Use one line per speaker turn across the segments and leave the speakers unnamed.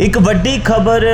ਇੱਕ ਵੱਡੀ ਖਬਰ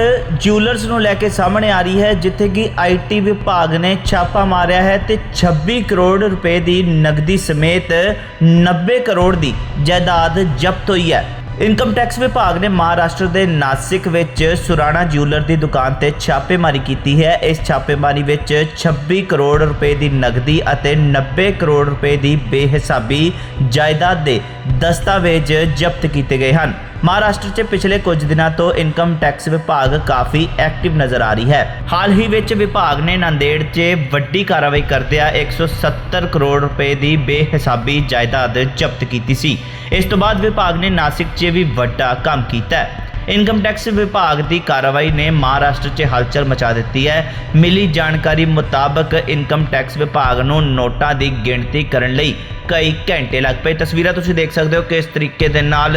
ਜਿਊਲਰਸ ਨੂੰ ਲੈ ਕੇ ਸਾਹਮਣੇ ਆ ਰਹੀ ਹੈ, ਜਿੱਥੇ ਕਿ ਆਈਟੀ ਵਿਭਾਗ ਨੇ ਛਾਪਾ ਮਾਰਿਆ ਹੈ ਤੇ 26 ਕਰੋੜ ਰੁਪਏ ਦੀ ਨਗਦੀ ਸਮੇਤ 90 ਕਰੋੜ ਦੀ ਜਾਇਦਾਦ ਜ਼ਬਤ ਹੋਈ ਹੈ। ਇਨਕਮ ਟੈਕਸ ਵਿਭਾਗ ਨੇ ਮਹਾਰਾਸ਼ਟਰ ਦੇ ਨਾਸਿਕ ਵਿੱਚ ਸੁਰਾਣਾ ਜਿਊਲਰ ਦੀ ਦੁਕਾਨ ਤੇ ਛਾਪੇਮਾਰੀ ਕੀਤੀ ਹੈ। ਇਸ ਛਾਪੇਮਾਰੀ ਵਿੱਚ 26 ਕਰੋੜ ਰੁਪਏ ਦੀ ਨਗਦੀ ਅਤੇ 90 ਕਰੋੜ ਰੁਪਏ ਦੀ ਬੇਹਿਸਾਬੀ ਜਾਇਦਾਦ ਦੇ ਦਸਤਾਵੇਜ਼ ਜ਼ਬਤ ਕੀਤੇ ਗਏ ਹਨ। ਮਹਾਰਾਸ਼ਟਰ 'ਚ ਪਿਛਲੇ ਕੁਝ ਦਿਨਾਂ ਤੋਂ ਇਨਕਮ ਟੈਕਸ ਵਿਭਾਗ ਕਾਫੀ ਐਕਟਿਵ ਨਜ਼ਰ ਆ ਰਹੀ ਹੈ। ਹਾਲ ਹੀ ਵਿੱਚ ਵਿਭਾਗ ਨੇ ਨਾਂਦੇੜ 'ਚ ਵੱਡੀ ਕਾਰਵਾਈ ਕਰਦਿਆਂ 170 ਕਰੋੜ ਰੁਪਏ ਦੀ ਬੇਹਿਸਾਬੀ ਜਾਇਦਾਦ ਜ਼ਬਤ ਕੀਤੀ ਸੀ। ਇਸ ਤੋਂ ਬਾਅਦ ਵਿਭਾਗ ਨੇ ਨਾਸਿਕ 'ਚ ਵੀ ਵੱਡਾ ਕੰਮ ਕੀਤਾ ਹੈ। ਇਨਕਮ ਟੈਕਸ ਵਿਭਾਗ ਦੀ ਕਾਰਵਾਈ ਨੇ ਮਹਾਰਾਸ਼ਟਰ 'ਚ ਹਲਚਲ ਮਚਾ ਦਿੱਤੀ ਹੈ। ਮਿਲੀ ਜਾਣਕਾਰੀ ਮੁਤਾਬਕ ਇਨਕਮ ਟੈਕਸ ਵਿਭਾਗ ਨੂੰ ਨੋਟਾਂ ਦੀ ਗਿਣਤੀ ਕਰਨ ਲਈ ਕਈ ਘੰਟੇ ਲੱਗ ਪਏ। ਤਸਵੀਰਾਂ ਤੁਸੀਂ ਦੇਖ ਸਕਦੇ ਹੋ ਕਿਸ ਤਰੀਕੇ ਦੇ ਨਾਲ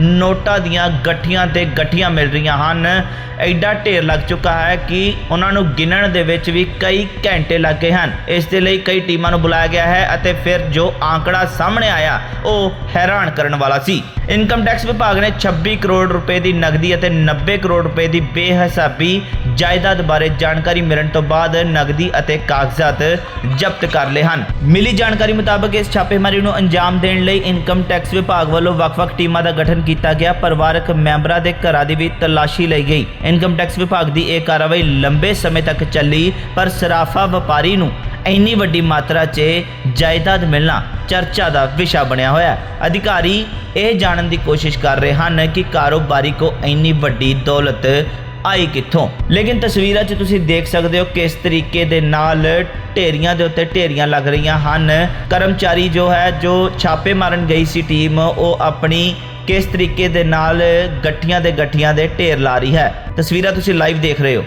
ਨੋਟਾਂ ਦੀਆਂ ਗੱਠੀਆਂ ਤੇ ਗੱਠੀਆਂ ਮਿਲ ਰਹੀਆਂ ਹਨ। ਐਡਾ ਢੇਰ ਲੱਗ ਚੁੱਕਾ ਹੈ ਕਿ ਉਹਨਾਂ ਨੂੰ ਗਿਣਨ ਦੇ ਵਿੱਚ ਵੀ ਕਈ ਘੰਟੇ ਲੱਗ ਗਏ ਹਨ। ਇਸ ਦੇ ਲਈ ਕਈ ਟੀਮਾਂ ਨੂੰ ਬੁਲਾਇਆ ਗਿਆ ਹੈ ਅਤੇ ਫਿਰ ਜੋ ਆંકੜਾ ਸਾਹਮਣੇ ਆਇਆ, ਉਹ ਹੈਰਾਨ ਕਰਨ ਵਾਲਾ ਸੀ। ਇਨਕਮ ਟੈਕਸ ਵਿਭਾਗ ਨੇ 26 ਕਰੋੜ ਰੁਪਏ ਦੀ ਨਗਦੀ ਅਤੇ 90 ਕਰੋੜ ਰੁਪਏ ਦੀ ਬੇਹਿਸਾਬੀ ਜਾਇਦਾਦ ਬਾਰੇ ਜਾਣਕਾਰੀ ਮਿਲਣ ਤੋਂ ਬਾਅਦ ਨਗਦੀ ਅਤੇ ਕਾਗਜ਼ਾਤ ਜ਼ਬਤ ਕਰ ਲਏ ਹਨ। ਮਿਲੀ ਜਾਣਕਾਰੀ ਮੁਤਾਬਕ ਇਸ ਛਾਪੇਮਾਰੀ ਨੂੰ ਅੰਜਾਮ ਦੇਣ ਲਈ ਇਨਕਮ ਟੈਕਸ ਵਿਭਾਗ ਵੱਲੋਂ ਵੱਖ-ਵੱਖ ਟੀਮਾਂ ਦਾ ਗਠਨ ਕੀਤਾ ਗਿਆ। ਪਰਿਵਾਰਕ ਮੈਂਬਰਾਂ ਦੇ ਘਰਾਂ ਦੀ ਵੀ ਤਲਾਸ਼ੀ ਲਈ ਗਈ। ਇਨਕਮ ਟੈਕਸ ਵਿਭਾਗ ਦੀ ਇਹ ਕਾਰਵਾਈ ਲੰਬੇ ਸਮੇਂ ਤੱਕ ਚੱਲੀ, ਪਰ ਸਰਾਫਾ ਵਪਾਰੀ ਨੂੰ ਇੰਨੀ ਵੱਡੀ ਮਾਤਰਾ 'ਚ ਜਾਇਦਾਦ ਮਿਲਣਾ ਚਰਚਾ ਦਾ ਵਿਸ਼ਾ ਬਣਿਆ ਹੋਇਆ ਹੈ। ਅਧਿਕਾਰੀ ਇਹ ਜਾਣਨ ਦੀ ਕੋਸ਼ਿਸ਼ ਕਰ ਰਹੇ ਹਨ ਕਿ ਕਾਰੋਬਾਰੀ ਕੋ ਇੰਨੀ ਵੱਡੀ ਦੌਲਤ ਆਈ ਕਿੱਥੋਂ? ਲੇਕਿਨ ਤਸਵੀਰਾਂ 'ਚ ਤੁਸੀਂ ਦੇਖ ਸਕਦੇ ਹੋ ਕਿਸ ਤਰੀਕੇ ਦੇ ਨਾਲ ਢੇਰੀਆਂ ਦੇ ਉੱਤੇ ਢੇਰੀਆਂ ਲੱਗ ਰਹੀਆਂ ਹਨ। ਕਰਮਚਾਰੀ ਜੋ ਹੈ, ਜੋ ਛਾਪੇ ਮਾਰਨ ਗਈ ਸੀ ਟੀਮ, ਉਹ ਆਪਣੀ ਕਿਸ ਤਰੀਕੇ ਦੇ ਨਾਲ ਗੱਠੀਆਂ ਦੇ ਗੱਠੀਆਂ ਦੇ ਢੇਰ ਲਾ ਰਹੀ ਹੈ। ਤਸਵੀਰਾਂ ਤੁਸੀਂ ਲਾਈਵ ਦੇਖ ਰਹੇ ਹੋ।